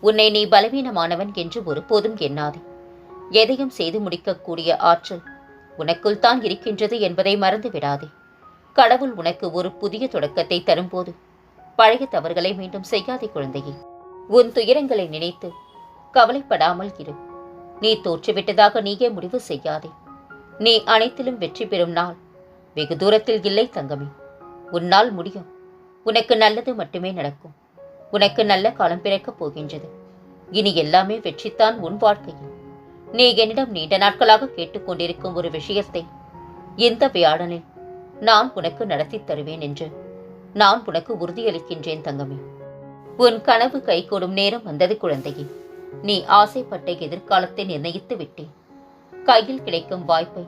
உன்னை நீ பலவீனமானவன் என்று ஒருபோதும் எண்ணாதே. எதையும் செய்து முடிக்கக்கூடிய ஆற்றல் உனக்குள் தான் இருக்கின்றது என்பதை மறந்து விடாதே. கடவுள் உனக்கு ஒரு புதிய தொடக்கத்தை தரும்போது பழைய தவறுகளை மீண்டும் செய்யாதே குழந்தையே. உன் துயரங்களை நினைத்து கவலைப்படாமல் இரு. நீ தோற்றுவிட்டதாக நீயே முடிவு செய்யாதே. நீ அனைத்திலும் வெற்றி பெறும் நாள் வெகு தூரத்தில் இல்லை தங்கமே. உன்னால் முடியும். உனக்கு நல்லது மட்டுமே நடக்கும். உனக்கு நல்ல காலம் பிறக்கப் போகின்றது. இனி எல்லாமே வெற்றித்தான் உன் வாழ்க்கையில். நீ என்னிடம் நீண்ட நாட்களாக கேட்டுக்கொண்டிருக்கும் ஒரு விஷயத்தை இந்த வியாழனில் நான் உனக்கு நடத்தித் தருவேன் என்று நான் உனக்கு உறுதியளிக்கின்றேன் தங்கமே. உன் கனவு கைகூடும் நேரம் வந்தது குழந்தையே. நீ ஆசைப்பட்ட எதிர்காலத்தை நிர்ணயித்து விட்டேன் கையில் கிடைக்கும் வாய்ப்பை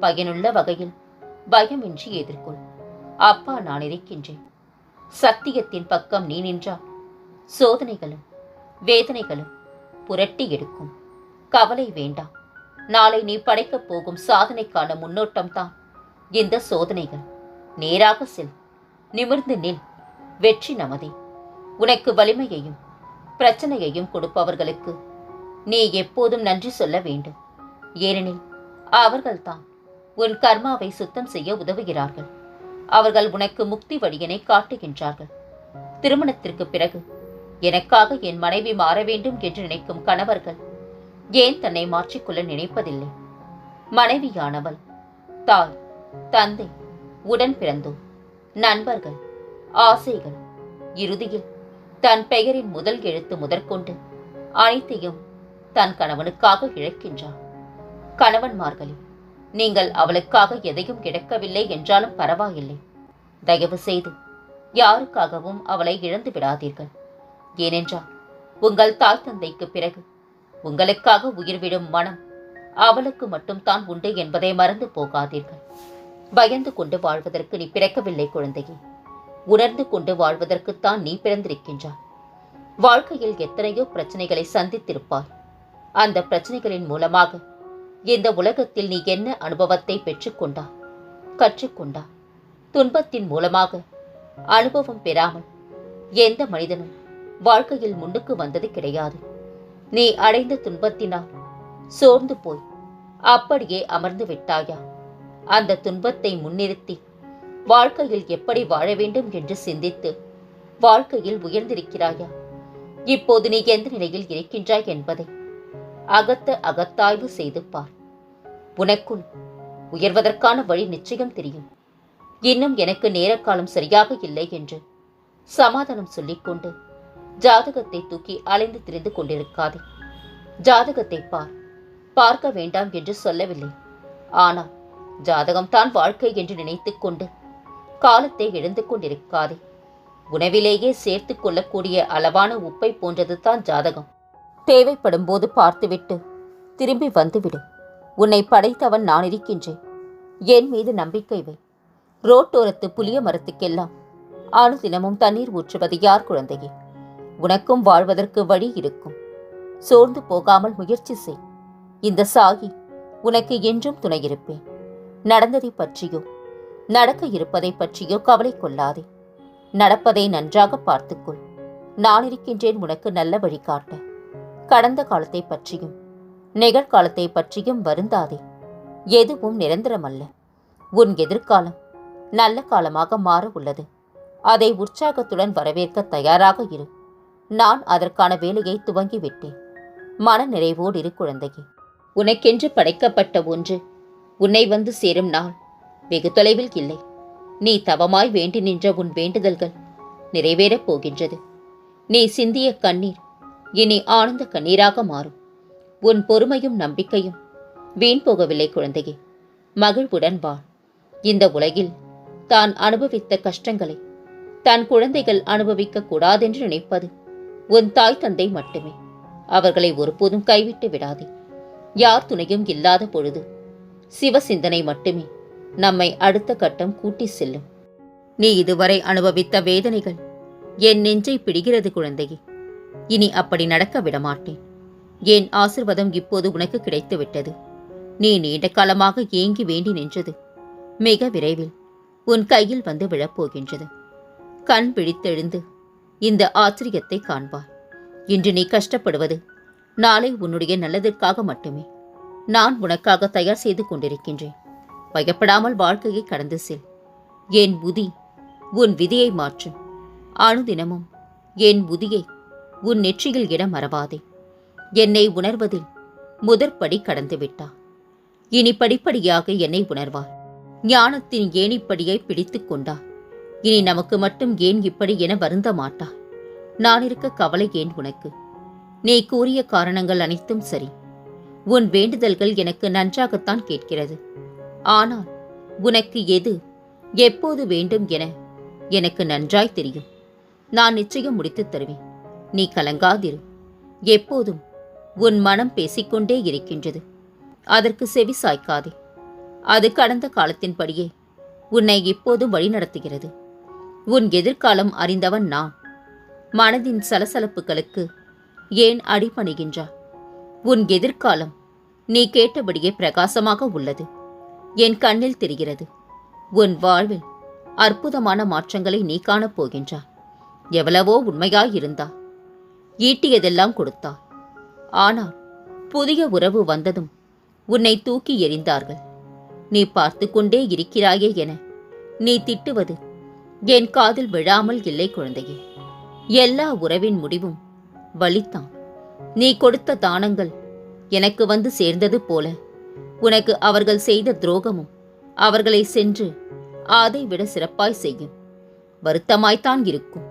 பயனுள்ள வகையில் பயமின்றி எதிர்கொள். அப்பா நான் இருக்கின்றேன். சத்தியத்தின் பக்கம் நீ நின்றால் சோதனைகளும் வேதனைகளும் புரட்டி எடுக்கும். கவலை வேண்டாம். நாளை நீ படைக்கப் போகும் சாதனைக்கான முன்னோட்டம் தான் இந்த சோதனைகள் நேராக செல். நிமிர்ந்து நில். வெற்றி நமதே. உனக்கு வலிமையையும் பிரச்சனையையும் கொடுப்பவர்களுக்கு நீ எப்போதும் நன்றி சொல்ல வேண்டும். ஏனெனில் அவர்கள்தான் உன் கர்மாவை சுத்தம் செய்ய உதவுகிறார்கள். அவர்கள் உனக்கு முக்தி வழியினை காட்டுகின்றார்கள். திருமணத்திற்கு பிறகு எனக்காக என் மனைவி மாற வேண்டும் என்று நினைக்கும் கணவர்கள் ஏன் தன்னை மாற்றிக்கொள்ள நினைப்பதில்லை? மனைவியானவள் தாய் தந்தை உடன் பிறந்தோர் நண்பர்கள் ஆசைகள் இறுதியில் தன் பெயரின் முதல் எழுத்து முதற்கொண்டு அனைத்தையும் தன் கணவனுக்காக இழக்கின்றார் கணவன்மார்களே நீங்கள் அவளுக்காக எதையும் இழக்கவில்லை என்றாலும் பரவாயில்லை. தயவு செய்து யாருக்காகவும் அவளை இழந்து விடாதீர்கள் ஏனென்றால் உங்கள் தாய் தந்தைக்கு பிறகு உங்களுக்காக உயிர்விடும் மனம் அவளுக்கு மட்டும் தான் உண்டு என்பதை மறந்து போகாதீர்கள். பயந்து கொண்டு வாழ்வதற்கு நீ பிறக்கவில்லை குழந்தையே. உணர்ந்து கொண்டு வாழ்வதற்குத்தான் நீ பிறந்திருக்கின்றாய். வாழ்க்கையில் எத்தனையோ பிரச்சனைகளை சந்தித்திருப்பாய். அந்த பிரச்சனைகளின் மூலமாக இந்த உலகத்தில் நீ என்ன அனுபவத்தை பெற்றுக்கொண்டா? கற்றுக்கொண்டா? துன்பத்தின் மூலமாக அனுபவம் பெறாமல் எந்த மனிதனும் வாழ்க்கையில் முன்னுக்கு வந்தது கிடையாது. நீ அடைந்த துன்பத்தினால் சோர்ந்து போய் அப்படியே அமர்ந்து விட்டாயா? அந்த துன்பத்தை முன்னிறுத்தி வாழ்க்கையில் எப்படி வாழ வேண்டும் என்று சிந்தித்து வாழ்க்கையில் உயர்ந்திருக்கிறாயா? இப்போது நீ எந்த நிலையில் இருக்கின்றாய் என்பதை அகத்த அகத்தாய்வு செய்து பார். உனக்குள் உயர்வதற்கான வழி நிச்சயம் தெரியும். இன்னும் எனக்கு நேரக்காலம் சரியாக இல்லை என்று சமாதானம் சொல்லிக்கொண்டு ஜாதகத்தை தூக்கி அலைந்து திரிந்து கொண்டிருக்காதே. ஜாதகத்தை பார். பார்க்க வேண்டாம் என்று சொல்லவில்லை. ஆனால் ஜாதகம்தான் வாழ்க்கை என்று நினைத்துக்கொண்டு காலத்தை இழந்து கொண்டிருக்காதே. உணவிலேயே சேர்த்து கொள்ளக்கூடிய அளவான உப்பை போன்றது தான் ஜாதகம். தேவைப்படும் போது பார்த்துவிட்டு திரும்பி வந்துவிடு. உன்னை படைத்தவன் நான் இருக்கின்றேன். என் மீது நம்பிக்கை வை. ரோட்டோரத்து புளிய மரத்துக்கெல்லாம் ஆணு தினமும் தண்ணீர் ஊற்றுவது யார் குழந்தையே? உனக்கும் வாழ்வதற்கு வழி இருக்கும். சோர்ந்து போகாமல் முயற்சி செய். இந்த சாகி உனக்கு என்றும் துணையிருப்பேன். நடந்ததை பற்றியோ நடக்க இருப்பதை பற்றியோ கவலை கொள்ளாதே. நடப்பதை நன்றாக பார்த்துக்கொள். நான் இருக்கின்றேன் உனக்கு நல்ல வழிகாட்ட கடந்த காலத்தை பற்றியும் நிகழ்காலத்தை பற்றியும் வருந்தாதே. எதுவும் நிரந்தரமல்ல. உன் எதிர்காலம் நல்ல காலமாக மாற உள்ளது. அதை உற்சாகத்துடன் வரவேற்க தயாராக இரு. நான் அதற்கான வேலையை துவங்கிவிட்டேன். மன நிறைவோடு இரு குழந்தையே. உனக்கென்று படைக்கப்பட்ட ஒன்று உன்னை வந்து சேரும் நாள். வெகு தொலைவில் இல்லை. நீ தவமாய் வேண்டி நின்ற உன் வேண்டுதல்கள் நிறைவேறப் போகின்றது. நீ சிந்திய கண்ணீர் இனி ஆனந்த கண்ணீராக மாறும். உன் பொறுமையும் நம்பிக்கையும் வீண் போகவில்லை குழந்தையே. மகிழ்வுடன் வா இந்த உலகில் தான் அனுபவித்த கஷ்டங்களை தன் குழந்தைகள் அனுபவிக்க கூடாதென்று நினைப்பது உன் தாய் தந்தை மட்டுமே. அவர்களை ஒருபோதும் கைவிட்டு விடாதே. யார் துணையும் இல்லாத பொழுது சிவ சிந்தனை மட்டுமே நம்மை அடுத்த கட்டம் கூட்டி செல்லும். நீ இதுவரை அனுபவித்த வேதனைகள் என் நெஞ்சை பிடிகிறது குழந்தையே. இனி அப்படி நடக்க விடமாட்டேன். என் ஆசிர்வாதம் இப்போது உனக்கு கிடைத்துவிட்டது. நீ நீண்ட காலமாக ஏங்கி வேண்டி நின்றது மிக விரைவில் உன் கையில் வந்து விழப்போகின்றது. கண் பிடித்தெழுந்து இந்த ஆச்சரியத்தை காண்பாய் இன்று நீ கஷ்டப்படுவது நாளை உன்னுடைய நல்லதற்காக மட்டுமே. நான் உனக்காக தயார் செய்து கொண்டிருக்கின்றேன். பயப்படாமல் வாழ்க்கையை கடந்து செல். என் புதி உன் விதியை மாற்றும் அணுதினமும் என் புதியை உன் நெற்றியில் இட மறவாதே. என்னை உணர்வதில் முதற்படி கடந்துவிட்டா இனி படிப்படியாக என்னை உணர்வார் ஞானத்தின் ஏணிப்படியை பிடித்துக் கொண்டார் இனி நமக்கு மட்டும் ஏன் இப்படி என வருந்த மாட்டா. நான் இருக்க கவலை ஏன் உனக்கு? நீ கூறிய காரணங்கள் அனைத்தும் சரி. உன் வேண்டுதல்கள் எனக்கு நன்றாகத்தான் கேட்கிறது. ஆனால் உனக்கு எது எப்போது வேண்டும் என எனக்கு நன்றாய் தெரியும். நான் நிச்சயம் முடித்துத் தருவேன். நீ கலங்காதிரு. எப்போதும் உன் மனம் பேசிக்கொண்டே இருக்கின்றது. அதற்கு செவி சாய்க்காதே. அது கடந்த காலத்தின்படியே உன்னை இப்போதும் வழிநடத்துகிறது. உன் எதிர்காலம் அறிந்தவன் நான். மனதின் சலசலப்புகளுக்கு ஏன் அடிபணிகின்றா? உன் எதிர்காலம் நீ கேட்டபடியே பிரகாசமாக உள்ளது. என் கண்ணில் தெரிகிறது. உன் வாழ்வில் அற்புதமான மாற்றங்களை நீ காணப் போகின்றா. எவ்வளவோ உண்மையாயிருந்தா. ஈட்டியதெல்லாம் கொடுத்தா. ஆனால் புதிய உறவு வந்ததும் உன்னை தூக்கி எறிந்தார்கள். நீ பார்த்து கொண்டே இருக்கிறாயே என நீ திட்டுவது என் காதில் விழாமல் இல்லை குழந்தையே எல்லா உறவின் முடிவும் வலித்தான். நீ கொடுத்த தானங்கள் எனக்கு வந்து சேர்ந்தது போல. உனக்கு அவர்கள் செய்த துரோகமும் அவர்களை சென்று அதை விட சிறப்பாய் செய்யும். வருத்தமாய்த்தான் இருக்கும்.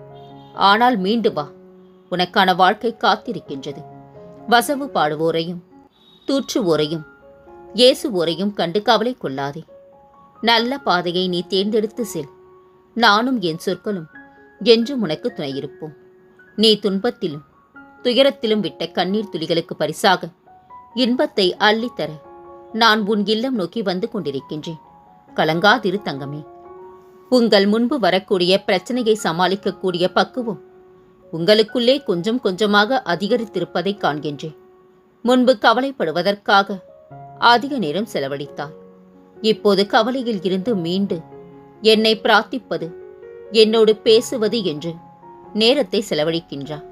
ஆனால் மீண்டு வா. உனக்கான வாழ்க்கை காத்திருக்கின்றது. வசவு பாடுவோரையும் தூற்றுவோரையும் இயேசுவோரையும் கண்டு கவலை கொள்ளாதே. நல்ல பாதையை நீ தேர்ந்தெடுத்து செல். நானும் என் சொற்களும் என்றும் உனக்கு துணையிருப்போம். நீ துன்பத்திலும் துயரத்திலும் விட்ட கண்ணீர் துளிகளுக்கு பரிசாக இன்பத்தை அள்ளித்தர நான் உன் இல்லம் நோக்கி வந்து கொண்டிருக்கின்றேன். கலங்காதிரு தங்கமே. உங்கள் முன்பு வரக்கூடிய பிரச்சனையை சமாளிக்கக்கூடிய பக்குவம் உங்களுக்குள்ளே கொஞ்சம் கொஞ்சமாக அதிகரித்திருப்பதை காண்கின்றேன். முன்பு கவலைப்படுவதற்காக அதிக நேரம் செலவழித்தார். இப்போது கவலையில் இருந்து மீண்டு என்னை பிரார்த்திப்பது என்னோடு பேசுவது என்று நேரத்தை செலவழிக்கின்றார்.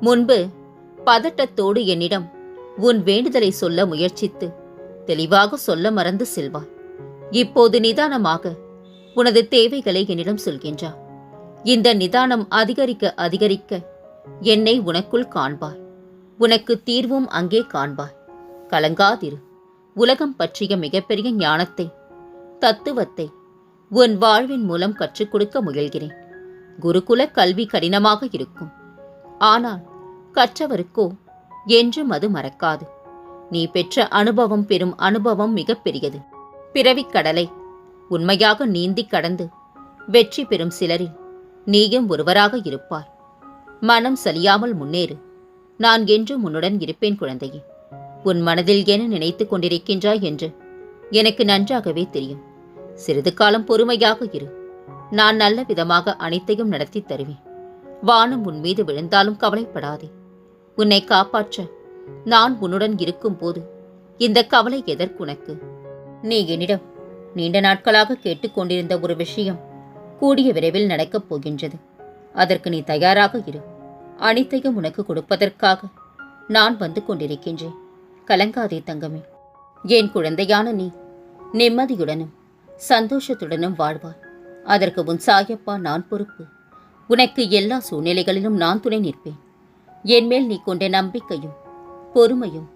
முன்பு பதட்டத்தோடு என்னிடம் உன் வேண்டுதலை சொல்ல முயற்சித்து தெளிவாக சொல்ல மறந்து செல்வார் இப்போது நிதானமாக உனது தேவைகளை என்னிடம் சொல்கின்றார் இந்த நிதானம் அதிகரிக்க அதிகரிக்க என்னை உனக்குள் காண்பாய். உனக்கு தீர்வும் அங்கே காண்பாய். கலங்காதிரு. உலகம் பற்றிய மிகப்பெரிய ஞானத்தை தத்துவத்தை உன் வாழ்வின் மூலம் கற்றுக் கொடுக்க முயல்கிறேன். குருகுல கல்வி கடினமாக இருக்கும். ஆனால் கற்றவருக்கோ என்றும் அது மறக்காது. நீ பெற்ற அனுபவம் பெறும் அனுபவம் மிகப்பெரியது பிறவிக் கடலை உண்மையாக நீந்திக் கடந்து வெற்றி பெறும் சிலரில் நீயும் ஒருவராக இருப்பார் மனம் சலியாமல் முன்னேறு. நான் என்றும் உன்னுடன் இருப்பேன் குழந்தையே. உன் மனதில் என நினைத்துக் கொண்டிருக்கின்றாய் என்று எனக்கு நன்றாகவே தெரியும். சிறிது காலம் பொறுமையாக இரு. நான் நல்ல விதமாக அனைத்தையும் நடத்தி தருவேன். வானம் உன் மீது விழுந்தாலும் கவலைப்படாதே. உன்னை காப்பாற்ற நான் உன்னுடன் இருக்கும்போது இந்த கவலை எதற்குனக்கு நீ என்னிடம் நீண்ட நாட்களாக கேட்டுக்கொண்டிருந்த ஒரு விஷயம் கூடிய விரைவில் நடக்கப் போகின்றது. அதற்கு நீ தயாராக இரு. அனைத்தையும் உனக்கு கொடுப்பதற்காக நான் வந்து கொண்டிருக்கின்றேன். கலங்காதே தங்கமே. என் குழந்தையான நீ நிம்மதியுடனும் சந்தோஷத்துடனும் வாழ்வாய். அதற்கு உன் சாயப்பா நான் பொறுப்பு. உனக்கு எல்லா சூழ்நிலைகளிலும் நான் துணை நிற்பேன். என்மேல் நீ கொண்ட நம்பிக்கையும் பொறுமையும்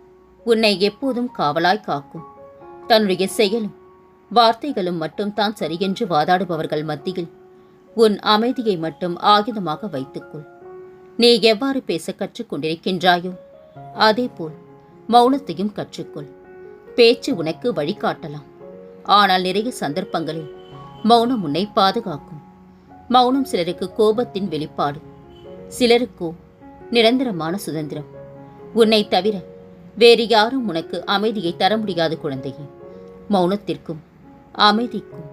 உன்னை எப்போதும் காவலாய் காக்கும். தன்னுடைய செயலும் வார்த்தைகளும் மட்டும் தான் சரியென்று வாதாடுபவர்கள் மத்தியில் உன் அமைதியை மட்டும் ஆயுதமாக வைத்துக்கொள். நீ எவ்வாறு பேச கற்றுக்கொண்டிருக்கின்றாயோ அதேபோல் மௌனத்தையும் கற்றுக்கொள். பேச்சு உனக்கு வழிகாட்டலாம். ஆனால் நிறைய சந்தர்ப்பங்களில் மௌனம் உன்னை பாதுகாக்கும். மௌனம் சிலருக்கு கோபத்தின் வெளிப்பாடு. சிலருக்கோ நிரந்தரமான சுதந்திரம். உன்னை தவிர வேறு யாரும் உனக்கு அமைதியை தர முடியாது குழந்தையே. மௌனத்திற்கும் அமைதிக்கும்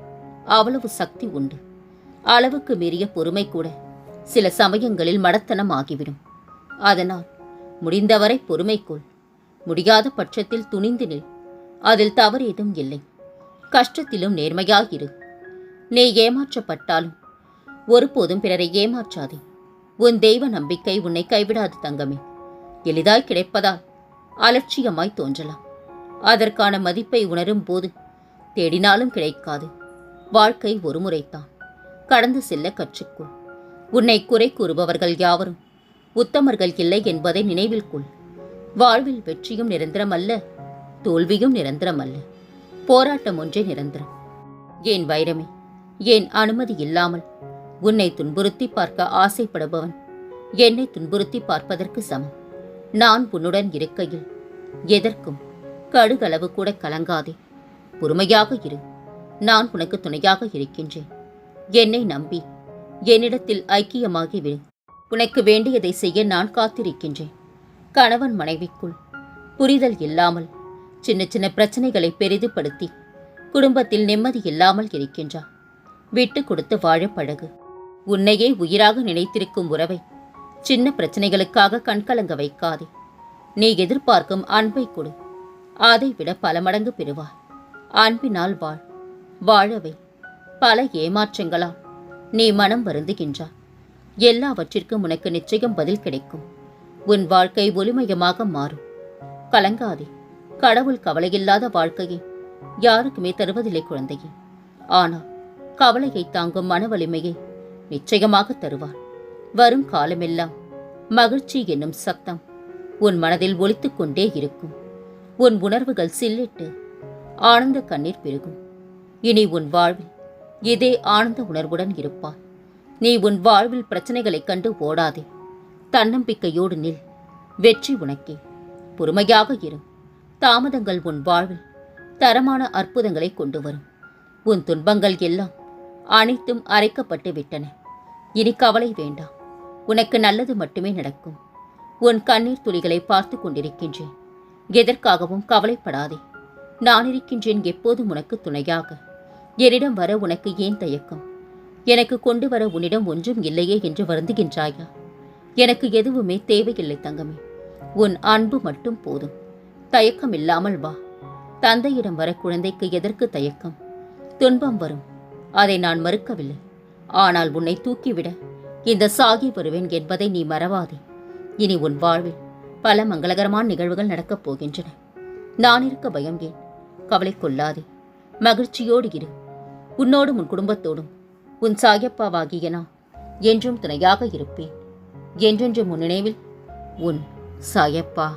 அவ்வளவு சக்தி உண்டு. அளவுக்கு மீறிய பொறுமை கூட சில சமயங்களில் மடத்தனம் ஆகிவிடும். அதனால் முடிந்தவரை பொறுமைக்குள் முடியாத பட்சத்தில் துணிந்து நில். அதில் தவறு ஏதும் இல்லை. கஷ்டத்திலும் நேர்மையாயிரு நீ ஏமாற்றப்பட்டாலும் ஒருபோதும் பிறரை ஏமாற்றாதே. உன் தெய்வ நம்பிக்கை உன்னை கைவிடாது தங்கமே. எளிதாய் கிடைப்பதால் அலட்சியமாய் தோன்றலாம். அதற்கான மதிப்பை உணரும் போது தேடினாலும் கிடைக்காது. வாழ்க்கை ஒருமுறைத்தான் கடந்து செல்ல கற்றுக்கொள். உன்னை குறை கூறுபவர்கள் யாவரும் உத்தமர்கள் இல்லை என்பதை நினைவில் கொள். வாழ்வில் வெற்றியும் நிரந்தரமல்ல தோல்வியும் நிரந்தரமல்ல. போராட்டம் ஒன்றே நிரந்தரம். ஏன் வைரமே ஏன் அனுமதி இல்லாமல் உன்னை துன்புறுத்தி பார்க்க ஆசைப்படுபவன் என்னை துன்புறுத்தி பார்ப்பதற்கு சமம். நான் உன்னுடன் இருக்கையில் எதற்கும் கடுகளவு கூட கலங்காதே. பொறுமையாக இரு நான் உனக்கு துணையாக இருக்கின்றேன். என்னை நம்பி என்னிடத்தில் ஐக்கியமாகி விடு. உனக்கு வேண்டியதை செய்ய நான் காத்திருக்கின்றேன். கணவன் மனைவிக்குள் புரிதல் இல்லாமல் சின்ன சின்ன பிரச்சனைகளை பெரிதுபடுத்தி குடும்பத்தில் நிம்மதி இல்லாமல் இருக்கின்றார். விட்டு கொடுத்து வாழ பழகு. உன்னையே உயிராக நினைத்திருக்கும் உறவை சின்ன பிரச்சனைகளுக்காக கண்கலங்க வைக்காதே. நீ எதிர்பார்க்கும் அன்பை கொடு. அதை விட பல மடங்கு பெறுவாய். அன்பினால் வாழ். வாழவை. பல ஏமாற்றங்களால் நீ மனம் வருந்துகின்றாய். எல்லாவற்றிற்கும் உனக்கு நிச்சயம் பதில் கிடைக்கும். உன் வாழ்க்கை ஒளிமயமாக மாறும். கலங்காதே. கடவுள் கவலையில்லாத வாழ்க்கையை யாருக்குமே தருவதில்லை குழந்தையே. ஆனால் கவலையை தாங்கும் மன வலிமையை நிச்சயமாக தருவார். வரும் காலமெல்லாம் மகிழ்ச்சி என்னும் சத்தம் உன் மனதில் ஒலித்துக் கொண்டே இருக்கும். உன் உணர்வுகள் சில்லிட்டு ஆனந்த கண்ணீர் பெருகும். இனி உன் வாழ்வில் இதே ஆனந்த உணர்வுடன் இருப்பாய். நீ உன் வாழ்வில் பிரச்சனைகளைக் கண்டு ஓடாதே. தன்னம்பிக்கையோடு நில். வெற்றி உனக்கே. பொறுமையாக இரு. தாமதங்கள் உன் வாழ்வில் தரமான அற்புதங்களை கொண்டு வரும். உன் துன்பங்கள் எல்லாம் அனைத்தும் அரைக்கப்பட்டு விட்டன. இனி கவலை வேண்டாம். உனக்கு நல்லது மட்டுமே நடக்கும். உன் கண்ணீர் துளிகளை பார்த்து கொண்டிருக்கின்றேன். எதற்காகவும் கவலைப்படாதே. நான் இருக்கின்றேன் எப்போதும் உனக்கு துணையாக. என்னிடம் வர உனக்கு ஏன் தயக்கம்? எனக்கு கொண்டு வர உன்னிடம் ஒன்றும் இல்லையே என்று வருந்துகின்றாயா? எனக்கு எதுவுமே தேவையில்லை தங்கமே. உன் அன்பு மட்டும் போதும். தயக்கம் இல்லாமல் வா. தந்தையிடம் வர குழந்தைக்கு எதற்கு தயக்கம்? துன்பம் வரும். அதை நான் மறுக்கவில்லை. ஆனால் உன்னை தூக்கிவிட இந்த சாகி வருவேன் என்பதை நீ மறவாதே. இனி உன் வாழ்வில் பல மங்களகரமான நிகழ்வுகள் நடக்கப் போகின்றன. நான் இருக்க பயம் ஏன்? கவலை கொள்ளாதே. மகிழ்ச்சியோடு இரு. உன்னோடும் உன் குடும்பத்தோடும். உன் சாயப்பாவாகிய நான் என்றும் துணையாக இருப்பேன். என்றென்றும் உன் நினைவில் உன் சாயப்பா.